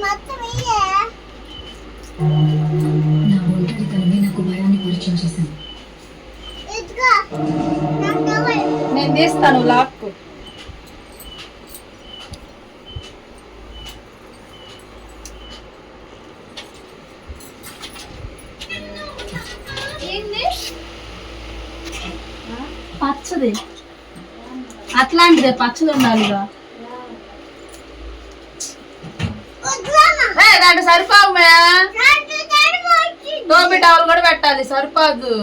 నా ఒంటరితనమే నాకు భయాన్ని పరిచయం చేశాను. నేను తీస్తాను లాక్కు. పచ్చది. అట్లాంటిదే పచ్చది ఉండాలిగా ఏ, దాంట్లో సరిపోమే టోపీ టవల్ కూడా పెట్టాలి సరిపోదు.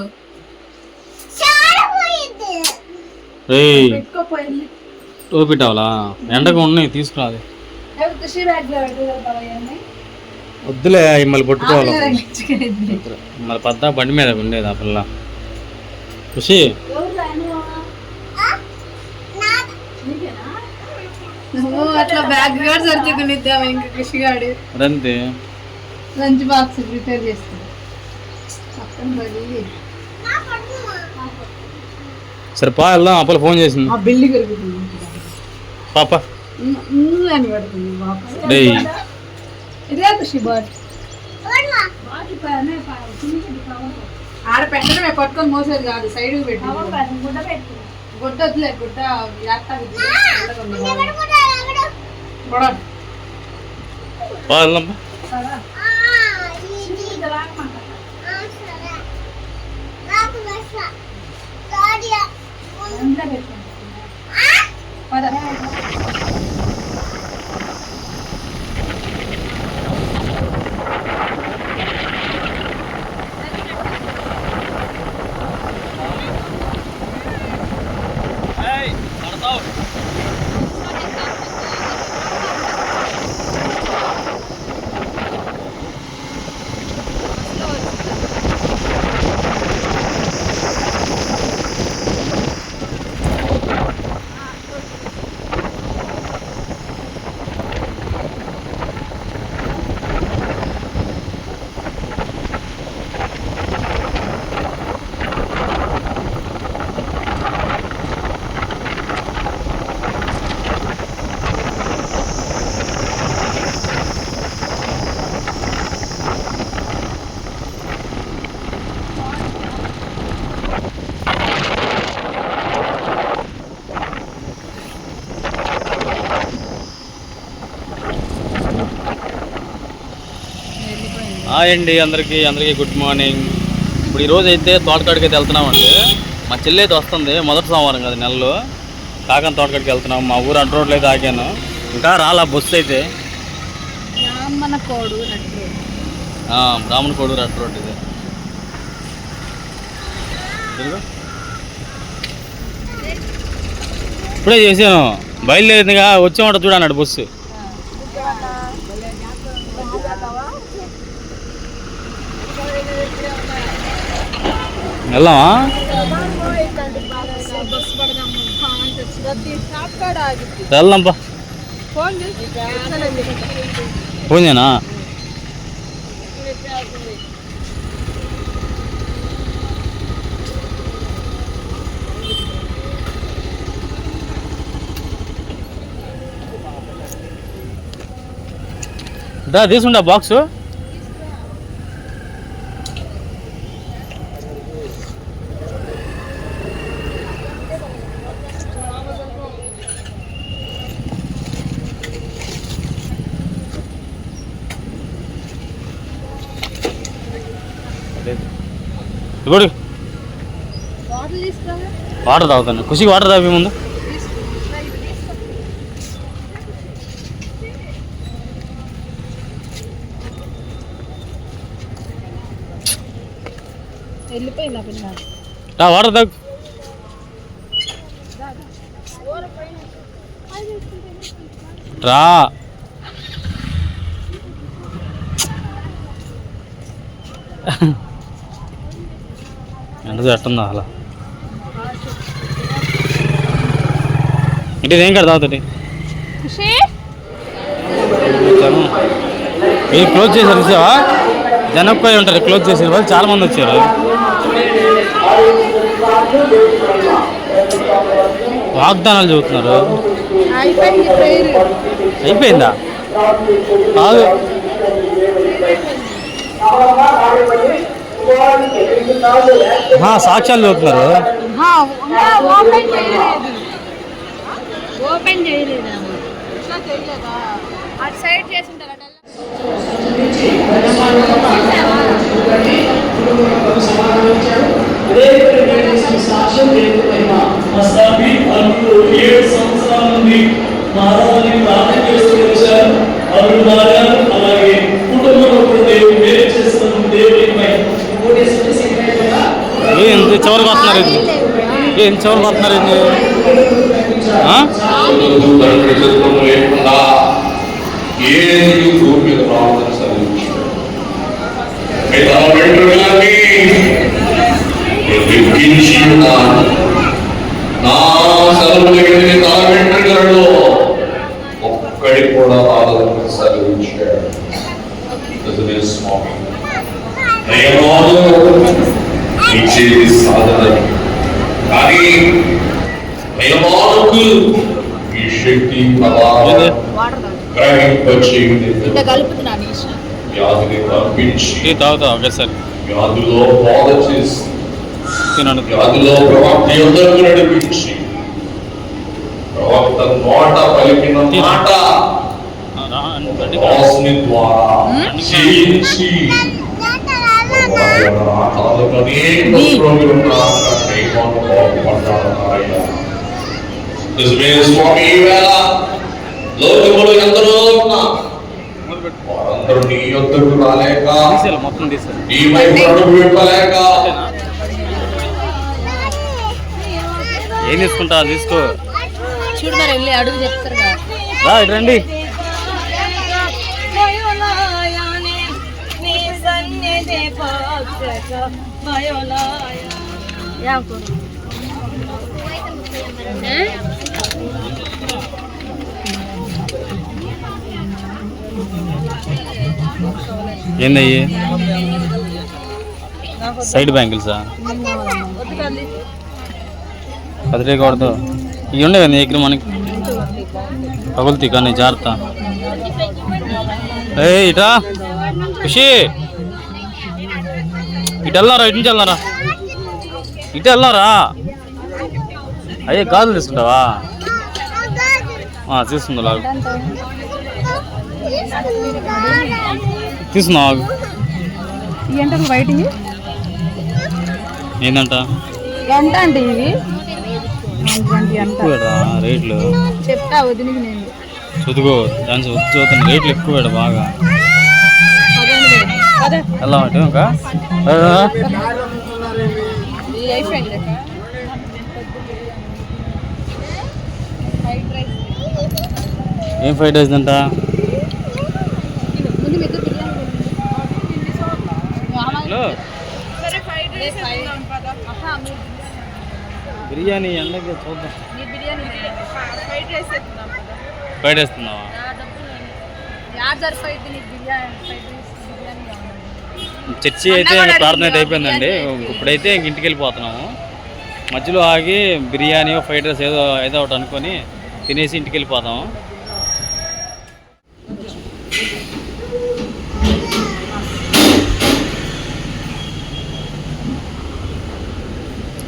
టోపీ టవలా? ఎండగా ఉన్నాయి తీసుకురాలి. వద్దులే మళ్ళీ పట్టుకోవాలి? మళ్ళీ పద్దా బండి మీద ఉండేది ఆ పిల్ల. ఖుషి నువ్వు అట్లా బ్యాగ్ కూడా సర్దుకునిద్దాం ఇంకా కృషి గాడి అదంతే లంచ్ బాక్స్ ప్రిపేర్ చేస్తాను సరే పా వెళ్దాం. అప్పలు ఫోన్ చేసింది. ఆ బిల్డింగ్ కరుగుతుంది పాప నువ్వు అని పడుతుంది డేయ్. ఇదే కృషి బాట్. ఆడ పెట్టడమే పట్టుకొని మోసేది కాదు. సైడ్ పెట్టి. గుడ్డ వద్దులే గుడ్డ యాత్త పా వెళ్దాం పా. హాయ్ అండి అందరికీ అందరికీ గుడ్ మార్నింగ్. ఇప్పుడు ఈరోజు అయితే తోటకాడికి అయితే వెళ్తున్నామండి. మా చెల్లి అయితే వస్తుంది మొదటి సోమవారం కదా నెలలో. కాకన తోటకాడికి వెళ్తున్నాం మా ఊరు అడ్డు రోడ్లు అయితే ఆగాను. ఇంకా రాలా బస్సు అయితే. బ్రాహ్మణ కోడూరు అడ్డు రోడ్ ఇది. ఇప్పుడే చేశాను. బయలుదేరిందిగా వచ్చేమాట చూడన్నాడు బస్సు. వెళ్దామా? వెళ్దాంపా. ఫోన్ చేయనా? దా తీసుకుంటా బాక్సు వాటర్ తాగుతాను. ఖుషికి వాటర్ తాగి ముందు. వాటర్ తాగు. రా. ఎట్టుందా అలా. ఇటు ఏం కడ తాగుతుంది మీరు క్లోజ్ చేశారు చూసావా? జనక్కోయి ఉంటారు క్లోజ్ చేసిన వాళ్ళు చాలా మంది వచ్చారు. వాగ్దానాలు చెబుతున్నారు. అయిపోయింది. ఆ, సాక్ష్యాలు చదువుతున్నారు ఓపెన్ చేయలేదు? అటు సైడ్ చేసి ఉంటారు అటు మస్తాపి వాళ్ళు ఏడు సంవత్సరాల నుండి మానవాన్ని ప్రార్థన చేస్తూ వచ్చారు వాళ్ళు మారారు అలాగే కుటుంబంలో దేవుడు వేరు చేస్తున్న చివరికి వస్తున్నారు ఇది? ఏ చివరికి వస్తున్నారు ఇది? ఆ? తండ్రి లేకుండా ఏది భూమి మీద ప్రార్థన సాధించాడు. మీ ఉన్నాను. నా వెంట్రుకలలో ఒక్కడి కూడా ఆదరణ చదివించాడు స్వామి దయమాను ఇచ్చేది సాధన. కానీ దయమానుకు టీ తాగుతావు ఒకేసారి వ్యాధిలో బాధ చేసి తినండి వ్యాధిలో ప్రవక్త యుద్ధకు నడిపించి ప్రవక్త నోట పలికిన మాట ఆ, రా, రండి. దాసుని ద్వారా చేయించి ఆటలకు అనేక రోగులు ఉన్నారు కానీ వారు బాగుపడ్డారు నాయన. నిజమే స్వామి ఈవేళ లోకములు ఎందరో ఉన్నా. వారందరూ నీ యొద్దకు రాలేక. నీ వైపు అడుగు విప్పలేక. ఏం తీసుకుంటా? తీసుకో. చూడు మరి వెళ్ళి అడుగు చెప్తారు రా రండి. ఏందయ్యి సైడ్ బ్యాంగిల్సా? కదిలేకూడదు ఇవి ఉండే కదా దగ్గర మనకి? పగులుతాయి కానీ జాగ్రత్త. ఏ ఇటా. ఖుషి. ఇటు వెళ్ళారా ఇటు నుంచి వెళ్ళారా ఇటు వెళ్ళారా అయ్యే గాజులు తీసుకుంటావా? ఆ, తీసుకుందా తీసుకున్నావు ఆగు. ఏంటో బయట ఏందంట? ఎంత అంటే. ఇవి రేట్లు? చెప్తా వదిలికి నేను. చదువుకో దాని చదువుతున్న రేట్లు ఎక్కువ బాగా? అంటే ఇంకా. ఏం ఫ్రైడ్ రైస్ అంట ముందు మీకు బిర్యానీ హలో అదే ఫ్రై- ఆహా, మీరు బిర్యానీ ఎండకి చూద్దాం మీరు బిర్యానీ ఫ్రైడ్ రైస్ ఎత్తున్నాం కదా ఫ్రైడ్ వేస్తున్నావా ఆ డబ్బులు యాడ్ నీకు బిర్యానీ. ఫ్రైడ్ రైస్ బిర్యానీ కావాలి. చర్చి అయితే ప్రార్థన అయితే అయిపోయిందండి. ఇప్పుడైతే ఇంక ఇంటికి వెళ్ళిపోతున్నాము మధ్యలో ఆగి బిర్యానీ ఫ్రైడ్ రైస్ ఏదో ఏదో ఒకటి అనుకొని తినేసి ఇంటికి వెళ్ళిపోతాము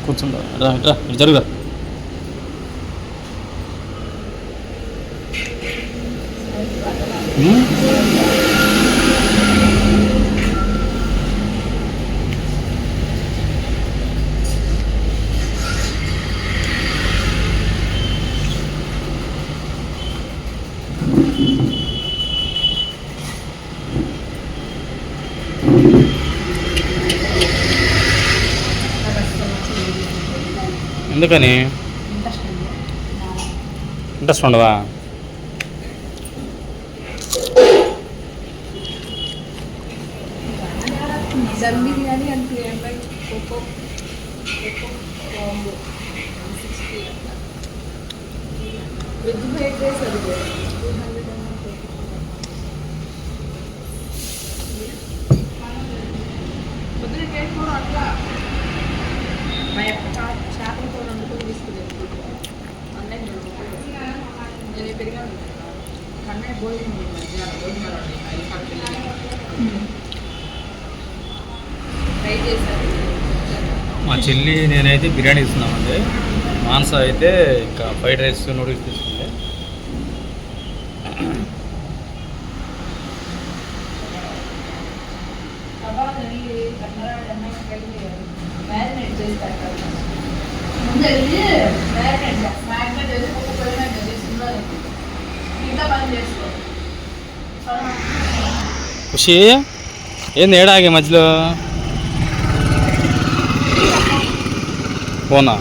కూర్చుంటా రా ఇట్రా ఇటు ఎందుకని ఇంట్రెస్ట్ ఉండవా dum biryani and three hundred cocoa veg ఎందుకని? ఇంట్రెస్ట్ అది పొద్దున టేస్ట్ కూడా అట్లా. మా చెల్లి నేనైతే బిర్యానీ ఇస్తున్నామండి. మాంస అయితే ఇంకా ఫ్రైడ్ రైస్ నూడిల్స్ తీసుకున్నాం కబాబ్ వెళ్ళి కన్నరాడు అన్నం కలిపి మ్యారినేట్ చేసి పెట్టాలి ముందు వెళ్ళి మ్యారినేట్ చేస్తాం మ్యారినేట్ ఇంకా పని చేసుకో ఖుషి ఏంది ఏడాగే మధ్యలో? పోనా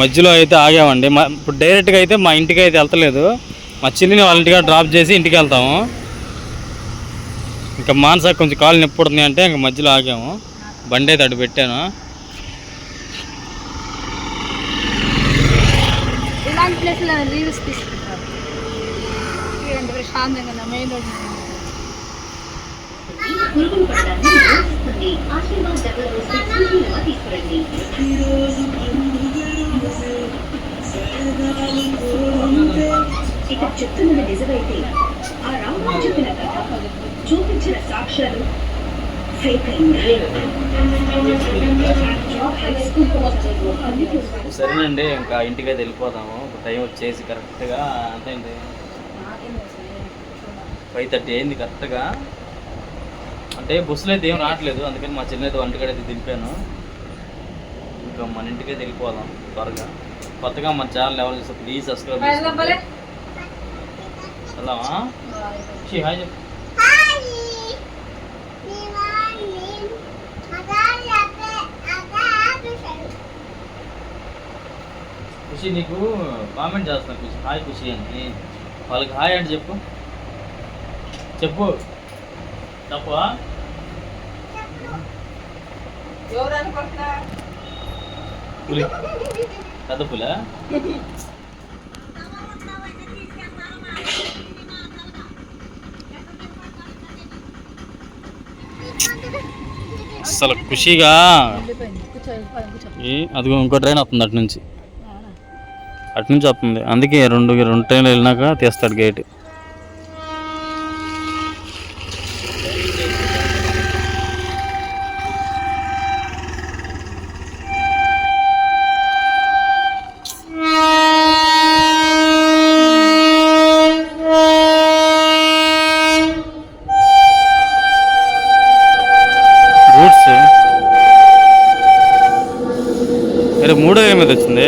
మధ్యలో అయితే ఆగామండి. మా ఇప్పుడు డైరెక్ట్గా అయితే మా ఇంటికి అయితే వెళ్తలేదు. మా చెల్లిని వాళ్ళ ఇంటిగా డ్రాప్ చేసి ఇంటికి వెళ్తాము. ఇంకా మానస కొంచెం కాలు నొప్పి పుడుతుంది అంటే ఇంకా మధ్యలో ఆగాము. బండి అయితే అటు పెట్టాను. ఇలాంటి ప్లేస్లో రీల్స్ తీసుకుంటారు ఇలాంటి ప్రశాంతంగా మెయిన్ రోడ్ పురుగులు పడడాన్ని నిరోధిస్తుంది ఆశీర్వాద్ డబల్ రోస్టెడ్ సూచీలుగా తీసుకురండి ఇక చెప్తున్నది నిజమైతే ఆ రాముడు చెప్పిన కథ చూపించిన సాక్ష్యాలు ఫేక్ అయింది సరేనండి ఇంకా ఇంటికి అయితే వెళ్ళిపోదాము టైం వచ్చేసి కరెక్ట్గా అంటే ఫైవ్ థర్టీ అయింది కరెక్ట్గా. అంటే బస్సులో అయితే ఏం రావట్లేదు అందుకని మా చెల్లి అయితే దింపాను. ఇంకా మన ఇంటికే వెళ్ళిపోదాం త్వరగా. కొత్తగా మన ఛానల్ ఎవరు చూస్తే ప్లీజ్ సబ్స్క్రైబ్ చేసుకోండి వెళ్దామా? హాయ్ చెప్పు. ఖుషి నీకు కామెంట్ చేస్తాను ఖుషి హాయ్ ఖుషి అని. వాళ్ళకి హాయ్ అని చెప్పు. చెప్పు. తప్పా పులి. పెద్ద పులా? అసలు ఖుషిగా అదిగో ఇంకో ట్రైన్ వస్తుంది అటు నుంచి. అటు నుంచి వస్తుంది. అందుకే రెండు రెండు ట్రైన్లు వెళ్ళినాక తీస్తాడు గేట్ మూడో ఏ మీద వచ్చింది.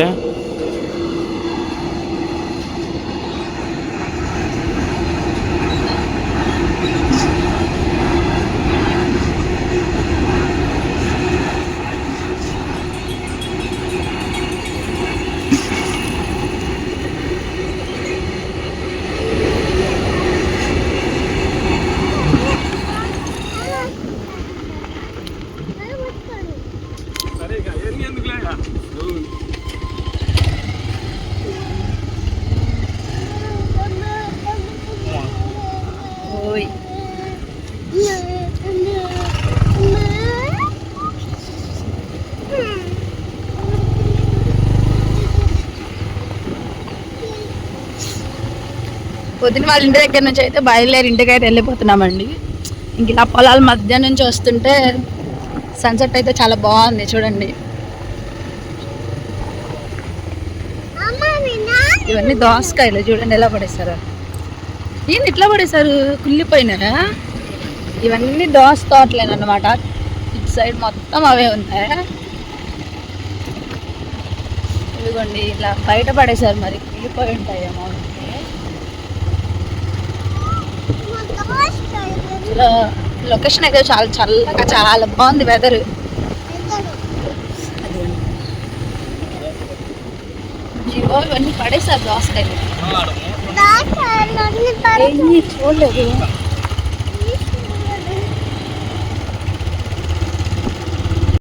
పొద్దున వాళ్ళ ఇంటి దగ్గర నుంచి అయితే బయలుదేరి ఇంటికి అయితే వెళ్ళిపోతున్నామండి. ఇంక ఇలా పొలాల మధ్య నుంచి వస్తుంటే సన్సెట్ అయితే చాలా బాగుంది చూడండి. ఇవన్నీ దోసకాయలు చూడండి ఎలా పడేశారు. ఏంది ఇట్లా పడేశారు? కుళ్ళిపోయినారా? ఇవన్నీ దోస తోటలేనమాట ఇటు సైడ్ మొత్తం అవే ఉన్నాయి. ఇదిగోండి ఇట్లా బయట పడేశారు మరి కుళ్ళిపోయి ఉంటాయేమో ఇలా లొకేషన్ అయితే చాలా చల్లగా చాలా బాగుంది వెదర్ జీవో ఇవన్నీ పడేశారు దోసకాయలు. చూడలేదు.